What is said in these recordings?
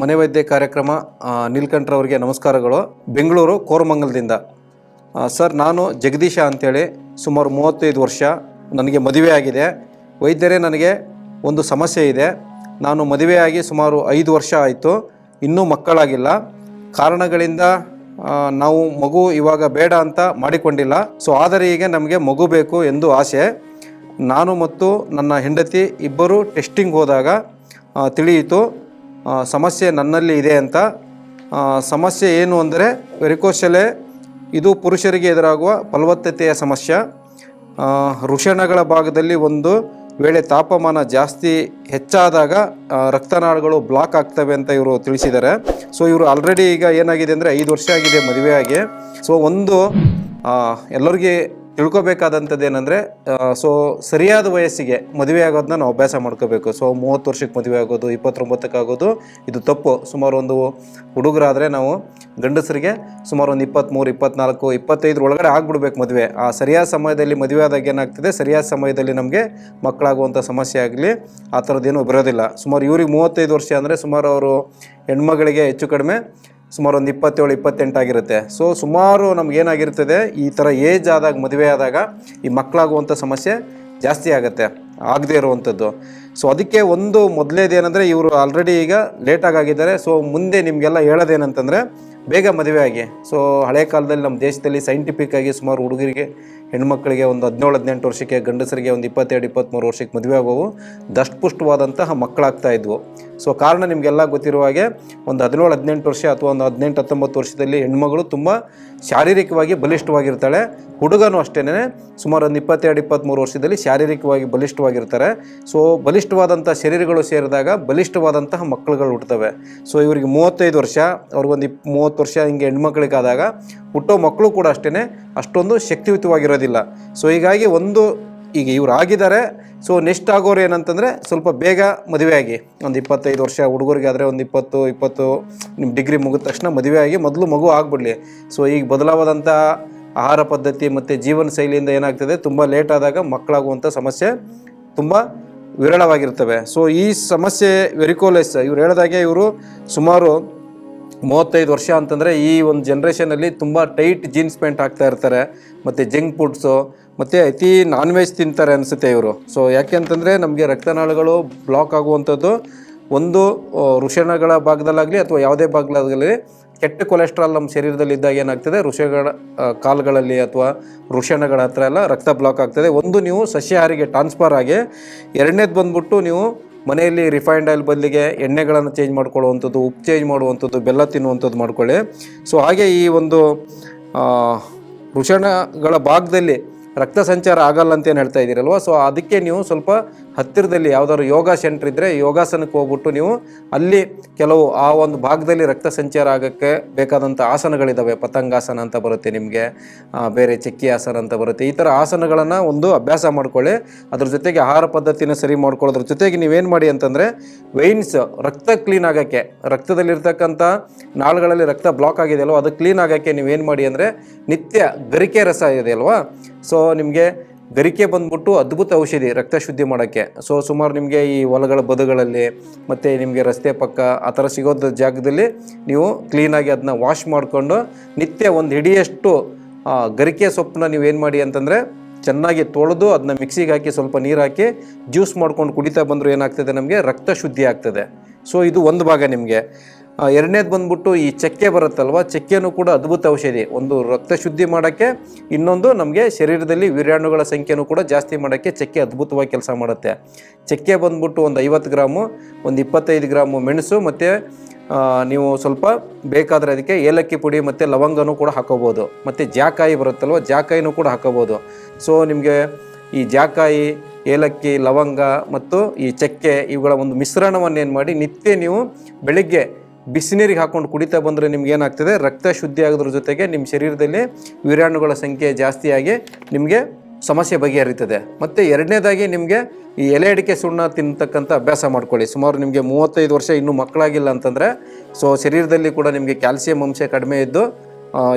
ಮನೆ ವೈದ್ಯ ಕಾರ್ಯಕ್ರಮ ನೀಲ್ಕಂಠ್ರವರಿಗೆ ನಮಸ್ಕಾರಗಳು. ಬೆಂಗಳೂರು ಕೋರಮಂಗಲದಿಂದ. ಸರ್, ನಾನು ಜಗದೀಶ ಅಂತೇಳಿ ಸುಮಾರು ಮೂವತ್ತೈದು ವರ್ಷ ನನಗೆ ಮದುವೆ ಆಗಿದೆ. ವೈದ್ಯರೇ, ನನಗೆ ಒಂದು ಸಮಸ್ಯೆ ಇದೆ. ನಾನು ಮದುವೆಯಾಗಿ ಸುಮಾರು ಐದು ವರ್ಷ ಆಯಿತು. ಇನ್ನೂ ಮಕ್ಕಳಾಗಿಲ್ಲ. ಕಾರಣಗಳಿಂದ ನಾವು ಮಗು ಇವಾಗ ಬೇಡ ಅಂತ ಮಾಡಿಕೊಂಡಿಲ್ಲ. ಸೊ ಆದರೆ ಈಗ ನಮಗೆ ಮಗು ಬೇಕು ಎಂದು ಆಸೆ. ನಾನು ಮತ್ತು ನನ್ನ ಹೆಂಡತಿ ಇಬ್ಬರು ಟೆಸ್ಟಿಂಗ್ ಹೋದಾಗ ತಿಳಿಯಿತು. ಸಮಸ್ಯೆ ನನ್ನಲ್ಲಿ ಇದೆ ಅಂತ. ಸಮಸ್ಯೆ ಏನು ಅಂದರೆ ವೆರಿಕೋಶಲೆ ಇದು ಪುರುಷರಿಗೆ ಎದುರಾಗುವ ಫಲವತ್ತತೆಯ ಸಮಸ್ಯೆ. ಋಷಣಗಳ ಭಾಗದಲ್ಲಿ ಒಂದು ವೇಳೆ ತಾಪಮಾನ ಜಾಸ್ತಿ ಹೆಚ್ಚಾದಾಗ ರಕ್ತನಾಳಗಳು ಬ್ಲಾಕ್ ಆಗ್ತವೆ ಅಂತ ಇವರು ತಿಳಿಸಿದ್ದಾರೆ. ಸೊ, ಇವರು ಆಲ್ರೆಡಿ ಈಗ ಏನಾಗಿದೆ ಅಂದರೆ ಐದು ವರ್ಷ ಆಗಿದೆ ಮದುವೆಯಾಗಿ. ಸೊ, ಒಂದು ಎಲ್ಲರಿಗೆ ತಿಳ್ಕೊಬೇಕಾದಂಥದ್ದು ಏನಂದರೆ ಸೊ ಸರಿಯಾದ ವಯಸ್ಸಿಗೆ ಮದುವೆ ಆಗೋದನ್ನ ನಾವು ಅಭ್ಯಾಸ ಮಾಡ್ಕೋಬೇಕು. ಸೊ ಮೂವತ್ತು ವರ್ಷಕ್ಕೆ ಮದುವೆ ಆಗೋದು ಇಪ್ಪತ್ತೊಂಬತ್ತಕ್ಕೆ ಆಗೋದು ಇದು ತಪ್ಪು. ಸುಮಾರು ಒಂದು ಹುಡುಗರಾದರೆ ನಾವು ಗಂಡಸರಿಗೆ ಸುಮಾರು ಒಂದು ಇಪ್ಪತ್ತ್ಮೂರು ಇಪ್ಪತ್ನಾಲ್ಕು ಇಪ್ಪತ್ತೈದರ ಒಳಗಡೆ ಆಗ್ಬಿಡ್ಬೇಕು ಮದುವೆ. ಆ ಸರಿಯಾದ ಸಮಯದಲ್ಲಿ ಮದುವೆ ಆದಾಗ ಏನಾಗ್ತದೆ? ಸರಿಯಾದ ಸಮಯದಲ್ಲಿ ನಮಗೆ ಮಕ್ಕಳಾಗುವಂಥ ಸಮಸ್ಯೆ ಆಗಲಿ, ಆ ಥರದ್ದೇನು ಬರೋದಿಲ್ಲ. ಸುಮಾರು ಇವ್ರಿಗೆ ಮೂವತ್ತೈದು ವರ್ಷ ಅಂದರೆ ಸುಮಾರು ಅವರು ಹೆಣ್ಮಗಳಿಗೆ ಹೆಚ್ಚು ಕಡಿಮೆ ಸುಮಾರು ಒಂದು ಇಪ್ಪತ್ತೇಳು ಇಪ್ಪತ್ತೆಂಟು ಆಗಿರುತ್ತೆ ಸೊ ಸುಮಾರು ನಮಗೇನಾಗಿರ್ತದೆ, ಈ ಥರ ಏಜ್ ಆದಾಗ, ಮದುವೆ ಆದಾಗ, ಈ ಮಕ್ಕಳಾಗುವಂಥ ಸಮಸ್ಯೆ ಜಾಸ್ತಿ ಆಗುತ್ತೆ, ಆಗದೇ ಇರುವಂಥದ್ದು ಸೊ ಅದಕ್ಕೆ ಒಂದು ಮೊದಲೇದೇನೆಂದರೆ, ಇವರು ಆಲ್ರೆಡಿ ಈಗ ಲೇಟಾಗಿ ಆಗಿದ್ದಾರೆ ಸೊ ಮುಂದೆ ನಿಮಗೆಲ್ಲ ಹೇಳೋದೇನಂತಂದರೆ, ಬೇಗ ಮದುವೆ ಆಗಿ. ಸೊ ಹಳೆ ಕಾಲದಲ್ಲಿ ನಮ್ಮ ದೇಶದಲ್ಲಿ ಸೈಂಟಿಫಿಕ್ ಆಗಿ ಸುಮಾರು ಹುಡುಗರಿಗೆ ಹೆಣ್ಮಕ್ಳಿಗೆ ಒಂದು ಹದಿನೇಳು, ಹದಿನೆಂಟು ವರ್ಷಕ್ಕೆ ಗಂಡಸರಿಗೆ ಒಂದು ಇಪ್ಪತ್ತೆರಡು, ಇಪ್ಪತ್ತ್ಮೂರು ವರ್ಷಕ್ಕೆ ಮದುವೆ ಆಗೋವು ದಷ್ಟಪುಷ್ಟವಾದಂತಹ ಮಕ್ಕಳಾಗ್ತಾ ಇದ್ವು. ಸೊ ಕಾರಣ ನಿಮಗೆಲ್ಲ ಗೊತ್ತಿರುವ ಹಾಗೆ ಒಂದು ಹದಿನೇಳು, ಹದಿನೆಂಟು ವರ್ಷ ಅಥವಾ ಒಂದು ಹದಿನೆಂಟು, ಹತ್ತೊಂಬತ್ತು ವರ್ಷದಲ್ಲಿ ಹೆಣ್ಮಗಳು ತುಂಬ ಶಾರೀರಿಕವಾಗಿ ಬಲಿಷ್ಠವಾಗಿರ್ತಾಳೆ ಹುಡುಗನೂ ಅಷ್ಟೇ ಸುಮಾರು ಒಂದು ಇಪ್ಪತ್ತೆರಡು, ಇಪ್ಪತ್ತ್ಮೂರು ವರ್ಷದಲ್ಲಿ ಶಾರೀರಿಕವಾಗಿ ಬಲಿಷ್ಠವಾಗಿರ್ತಾರೆ. ಸೊ ಬಲಿಷ್ಠವಾದಂಥ ಶರೀರಗಳು ಸೇರಿದಾಗ ಬಲಿಷ್ಠವಾದಂತಹ ಮಕ್ಕಳುಗಳು ಹುಟ್ಟುತ್ತವೆ. ಸೊ ಇವರಿಗೆ ಮೂವತ್ತೈದು ವರ್ಷ, ಅವ್ರಿಗೊಂದು ಇಪ್, ಮೂವತ್ತು ವರ್ಷ ಹಿಂಗೆ ಹೆಣ್ಮಕ್ಳಿಗಾದಾಗ ಹುಟ್ಟೋ ಮಕ್ಕಳು ಕೂಡ ಅಷ್ಟೇ ಅಷ್ಟೊಂದು ಶಕ್ತಿಯುತವಾಗಿರೋದಿಲ್ಲ. ಸೊ ಹೀಗಾಗಿ ಒಂದು, ಈಗ ಇವ್ರು ಆಗಿದ್ದಾರೆ ಸೊ ನೆಕ್ಸ್ಟ್ ಆಗೋರು ಏನಂತಂದರೆ ಸ್ವಲ್ಪ ಬೇಗ ಮದುವೆ ಆಗಿ. ಒಂದು ಇಪ್ಪತ್ತೈದು ವರ್ಷ ಹುಡುಗರಿಗೆ ಆದರೆ ಒಂದು ಇಪ್ಪತ್ತು ಇಪ್ಪತ್ತು ನಿಮ್ಮ ಡಿಗ್ರಿ ಮುಗಿದ ತಕ್ಷಣ ಮದುವೆ ಆಗಿ ಮೊದಲು ಮಗು ಆಗಿಬಿಡಲಿ. ಸೊ ಈಗ ಬದಲಾವಾದಂಥ ಆಹಾರ ಪದ್ಧತಿ ಮತ್ತು ಜೀವನ ಶೈಲಿಯಿಂದ ಏನಾಗ್ತದೆ, ತುಂಬ ಲೇಟ್ ಆದಾಗ ಮಕ್ಕಳಾಗುವಂಥ ಸಮಸ್ಯೆ ತುಂಬ ವಿರಳವಾಗಿರ್ತವೆ. ಸೊ ಈ ಸಮಸ್ಯೆ ವೆರಿಕೋಲೆಸ್, ಇವ್ರು ಹೇಳಿದಾಗೆ ಇವರು ಸುಮಾರು ಮೂವತ್ತೈದು ವರ್ಷ ಅಂತಂದರೆ ಈ ಒಂದು ಜನ್ರೇಷನಲ್ಲಿ ತುಂಬ ಟೈಟ್ ಜೀನ್ಸ್ ಪ್ಯಾಂಟ್ ಹಾಕ್ತಾ ಇರ್ತಾರೆ, ಮತ್ತು ಜಂಕ್ ಫುಡ್ಸು ಮತ್ತು ಅತಿ ನಾನ್ ವೆಜ್ ತಿಂತಾರೆ ಅನಿಸುತ್ತೆ ಇವರು. ಸೊ ಯಾಕೆ ಅಂತಂದರೆ ನಮಗೆ ರಕ್ತನಾಳಗಳು ಬ್ಲಾಕ್ ಆಗುವಂಥದ್ದು ಒಂದು ಋಷಣಗಳ ಭಾಗದಲ್ಲಾಗಲಿ ಅಥವಾ ಯಾವುದೇ ಭಾಗದಲ್ಲಾಗಲಿ ಕೆಟ್ಟ ಕೊಲೆಸ್ಟ್ರಾಲ್ ನಮ್ಮ ಶರೀರದಲ್ಲಿ ಇದ್ದಾಗ ಏನಾಗ್ತದೆ? ವೃಷಗಳ ಕಾಲುಗಳಲ್ಲಿ ಅಥವಾ ಋಷಣಗಳ ಹತ್ರ ಎಲ್ಲ ರಕ್ತ ಬ್ಲಾಕ್ ಆಗ್ತದೆ. ಒಂದು ನೀವು ಸಸ್ಯಾಹಾರಿಗೆ ಟ್ರಾನ್ಸ್ಫರ್ ಆಗಿ ಎರಡನೇದು ಬಂದ್ಬಿಟ್ಟು ನೀವು ಮನೆಯಲ್ಲಿ ರಿಫೈನ್ಡ್ ಆಯಿಲ್ ಬದಲಿಗೆ ಎಣ್ಣೆಗಳನ್ನು ಚೇಂಜ್ ಮಾಡ್ಕೊಳ್ಳುವಂಥದ್ದು, ಉಪ್ಪು ಚೇಂಜ್ ಮಾಡುವಂಥದ್ದು, ಬೆಲ್ಲ ತಿನ್ನುವಂಥದ್ದು ಮಾಡ್ಕೊಳ್ಳಿ. ಸೊ ಹಾಗೆ ಈ ಒಂದು ವೃಷಣಗಳ ಭಾಗದಲ್ಲಿ ರಕ್ತ ಸಂಚಾರ ಆಗಲ್ಲ ಅಂತ ಏನು ಹೇಳ್ತಾ ಇದ್ದೀರಲ್ವ? ಸೊ ಅದಕ್ಕೆ ನೀವು ಸ್ವಲ್ಪ ಹತ್ತಿರದಲ್ಲಿ ಯಾವ್ದಾದ್ರು ಯೋಗ ಸೆಂಟ್ರ್ ಇದ್ದರೆ ಯೋಗಾಸನಕ್ಕೆ ಹೋಗ್ಬಿಟ್ಟು ನೀವು ಅಲ್ಲಿ ಕೆಲವು ಆ ಒಂದು ಭಾಗದಲ್ಲಿ ರಕ್ತ ಸಂಚಾರ ಆಗೋಕ್ಕೆ ಬೇಕಾದಂಥ ಆಸನಗಳಿದ್ದಾವೆ ಪತಂಗಾಸನ ಅಂತ ಬರುತ್ತೆ ನಿಮಗೆ ಬೇರೆ ಚಕ್ಕಿ ಆಸನ ಅಂತ ಬರುತ್ತೆ. ಈ ಥರ ಆಸನಗಳನ್ನು ಒಂದು ಅಭ್ಯಾಸ ಮಾಡ್ಕೊಳ್ಳಿ. ಅದ್ರ ಜೊತೆಗೆ ಆಹಾರ ಪದ್ಧತಿನ ಸರಿ ಮಾಡ್ಕೊಳ್ಳೋದ್ರ ಜೊತೆಗೆ ನೀವೇನು ಮಾಡಿ ಅಂತಂದರೆ ವೈನ್ಸ್ ರಕ್ತ ಕ್ಲೀನ್ ಆಗೋಕ್ಕೆ ರಕ್ತದಲ್ಲಿರ್ತಕ್ಕಂಥ ನಾಳುಗಳಲ್ಲಿ ರಕ್ತ ಬ್ಲಾಕ್ ಆಗಿದೆಯಲ್ವ, ಅದು ಕ್ಲೀನ್ ಆಗೋಕ್ಕೆ ನೀವೇನು ಮಾಡಿ ಅಂದರೆ ನಿತ್ಯ ಗರಿಕೆ ರಸ ಇದೆ ಅಲ್ವಾ ಸೊ ನಿಮಗೆ ಗರಿಕೆ ಬಂದ್ಬಿಟ್ಟು ಅದ್ಭುತ ಔಷಧಿ ರಕ್ತ ಶುದ್ಧಿ ಮಾಡೋಕ್ಕೆ. ಸೊ ಸುಮಾರು ನಿಮಗೆ ಈ ಹೊಲಗಳ ಬದುಗಳಲ್ಲಿ ಮತ್ತು ನಿಮಗೆ ರಸ್ತೆ ಪಕ್ಕ ಆ ಥರ ಸಿಗೋದ ಜಾಗದಲ್ಲಿ ನೀವು ಕ್ಲೀನಾಗಿ ಅದನ್ನ ವಾಶ್ ಮಾಡಿಕೊಂಡು ನಿತ್ಯ ಒಂದು ಹಿಡಿಯಷ್ಟು ಗರಿಕೆ ಸೊಪ್ಪನ್ನ ನೀವು ಏನು ಮಾಡಿ ಅಂತಂದರೆ ಚೆನ್ನಾಗಿ ತೊಳೆದು ಅದನ್ನ ಮಿಕ್ಸಿಗೆ ಹಾಕಿ ಸ್ವಲ್ಪ ನೀರು ಹಾಕಿ ಜ್ಯೂಸ್ ಮಾಡ್ಕೊಂಡು ಕುಡಿತಾ ಬಂದರೂ ಏನಾಗ್ತದೆ ನಮಗೆ? ರಕ್ತ ಶುದ್ಧಿ ಆಗ್ತದೆ. ಸೊ ಇದು ಒಂದು ಭಾಗ ನಿಮಗೆ. ಎರಡನೇದು ಬಂದ್ಬಿಟ್ಟು ಈ ಚಕ್ಕೆ ಬರುತ್ತಲ್ವ? ಚಕ್ಕೆನೂ ಕೂಡ ಅದ್ಭುತ ಔಷಧಿ. ಒಂದು ರಕ್ತ ಶುದ್ಧಿ ಮಾಡೋಕ್ಕೆ, ಇನ್ನೊಂದು ನಮಗೆ ಶರೀರದಲ್ಲಿ ವೀರ್ಯಾಣುಗಳ ಸಂಖ್ಯೆನೂ ಕೂಡ ಜಾಸ್ತಿ ಮಾಡೋಕ್ಕೆ ಚಕ್ಕೆ ಅದ್ಭುತವಾಗಿ ಕೆಲಸ ಮಾಡುತ್ತೆ. ಚಕ್ಕೆ ಬಂದ್ಬಿಟ್ಟು ಒಂದು ಐವತ್ತು ಗ್ರಾಮು, ಒಂದು ಇಪ್ಪತ್ತೈದು ಗ್ರಾಮು ಮೆಣಸು ಮತ್ತು ನೀವು ಸ್ವಲ್ಪ ಬೇಕಾದರೆ ಅದಕ್ಕೆ ಏಲಕ್ಕಿ ಪುಡಿ ಮತ್ತು ಲವಂಗನೂ ಕೂಡ ಹಾಕೋಬೋದು. ಮತ್ತು ಜಾಕಾಯಿ ಬರುತ್ತಲ್ವ? ಜಾಕಾಯಿನೂ ಕೂಡ ಹಾಕೋಬೋದು. ಸೊ ನಿಮಗೆ ಈ ಜಾಕಾಯಿ, ಏಲಕ್ಕಿ, ಲವಂಗ ಮತ್ತು ಈ ಚಕ್ಕೆ ಇವುಗಳ ಒಂದು ಮಿಶ್ರಣವನ್ನು ಏನು ಮಾಡಿ ನಿತ್ಯ ನೀವು ಬೆಳಿಗ್ಗೆ ಬಿಸಿನೀರಿಗೆ ಹಾಕೊಂಡು ಕುಡಿತಾ ಬಂದರೆ ನಿಮ್ಗೆ ಏನಾಗ್ತದೆ? ರಕ್ತ ಶುದ್ಧಿ ಆಗೋದ್ರ ಜೊತೆಗೆ ನಿಮ್ಮ ಶರೀರದಲ್ಲಿ ವೀರಾಣುಗಳ ಸಂಖ್ಯೆ ಜಾಸ್ತಿಯಾಗಿ ನಿಮಗೆ ಸಮಸ್ಯೆ ಬಗೆಹರಿತದೆ. ಮತ್ತು ಎರಡನೇದಾಗಿ ನಿಮಗೆ ಈ ಎಲೆ ಅಡಿಕೆ ಸುಣ್ಣ ತಿನ್ನತಕ್ಕಂಥ ಅಭ್ಯಾಸ ಮಾಡ್ಕೊಳ್ಳಿ. ಸುಮಾರು ನಿಮಗೆ ಮೂವತ್ತೈದು ವರ್ಷ ಇನ್ನೂ ಮಕ್ಕಳಾಗಿಲ್ಲ ಅಂತಂದರೆ, ಸೊ ಶರೀರದಲ್ಲಿ ಕೂಡ ನಿಮಗೆ ಕ್ಯಾಲ್ಸಿಯಂ ಅಂಶ ಕಡಿಮೆ ಇದ್ದು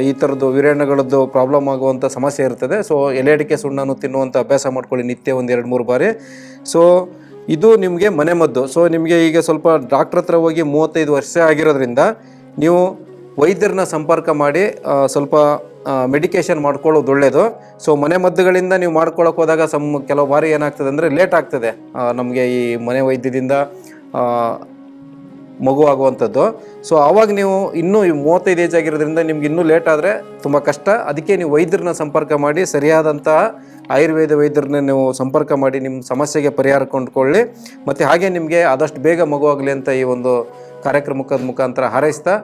ಈ ಥರದ್ದು ವಿರಾಣುಗಳದ್ದು ಪ್ರಾಬ್ಲಮ್ ಆಗುವಂಥ ಸಮಸ್ಯೆ ಇರ್ತದೆ. ಸೊ ಎಲೆ ಅಡಿಕೆ ಸುಣ್ಣನೂ ತಿನ್ನುವಂಥ ಅಭ್ಯಾಸ ಮಾಡ್ಕೊಳ್ಳಿ ನಿತ್ಯ ಒಂದು ಎರಡು ಮೂರು ಬಾರಿ. ಸೊ ಇದು ನಿಮಗೆ ಮನೆಮದ್ದು ಸೊ ನಿಮಗೆ ಈಗ ಸ್ವಲ್ಪ ಡಾಕ್ಟ್ರ್ ಹತ್ರ ಹೋಗಿ ಮೂವತ್ತೈದು ವರ್ಷ ಆಗಿರೋದ್ರಿಂದ ನೀವು ವೈದ್ಯರನ್ನ ಸಂಪರ್ಕ ಮಾಡಿ ಸ್ವಲ್ಪ ಮೆಡಿಕೇಷನ್ ಮಾಡ್ಕೊಳ್ಳೋದು ಒಳ್ಳೆಯದು ಸೊ ಮನೆ ಮದ್ದುಗಳಿಂದ ನೀವು ಮಾಡ್ಕೊಳ್ಳೋಕೆ ಹೋದಾಗ ಸಮ್, ಕೆಲವು ಬಾರಿ ಏನಾಗ್ತದೆ ಅಂದರೆ ಲೇಟ್ ಆಗ್ತದೆ ನಮಗೆ ಈ ಮನೆ ವೈದ್ಯದಿಂದ ಮಗು ಆಗುವಂಥದ್ದು. ಸೊ ಆವಾಗ ನೀವು ಇನ್ನೂ ಮೂವತ್ತೈದು ಏಜ್ ಆಗಿರೋದ್ರಿಂದ ನಿಮ್ಗೆ ಇನ್ನೂ ಲೇಟ್ ಆದರೆ ತುಂಬ ಕಷ್ಟ. ಅದಕ್ಕೆ ನೀವು ವೈದ್ಯರನ್ನ ಸಂಪರ್ಕ ಮಾಡಿ ಸರಿಯಾದಂತಹ ಆಯುರ್ವೇದ ವೈದ್ಯರನ್ನ ನೀವು ಸಂಪರ್ಕ ಮಾಡಿ ನಿಮ್ಮ ಸಮಸ್ಯೆಗೆ ಪರಿಹಾರ ಕೊಂಡ್ಕೊಳ್ಳಿ. ಮತ್ತು ಹಾಗೆ ನಿಮಗೆ ಆದಷ್ಟು ಬೇಗ ಮಗು ಆಗಲಿ ಅಂತ ಈ ಒಂದು ಕಾರ್ಯಕ್ರಮದ ಮುಖಾಂತರ ಹಾರೈಸ್ತಾ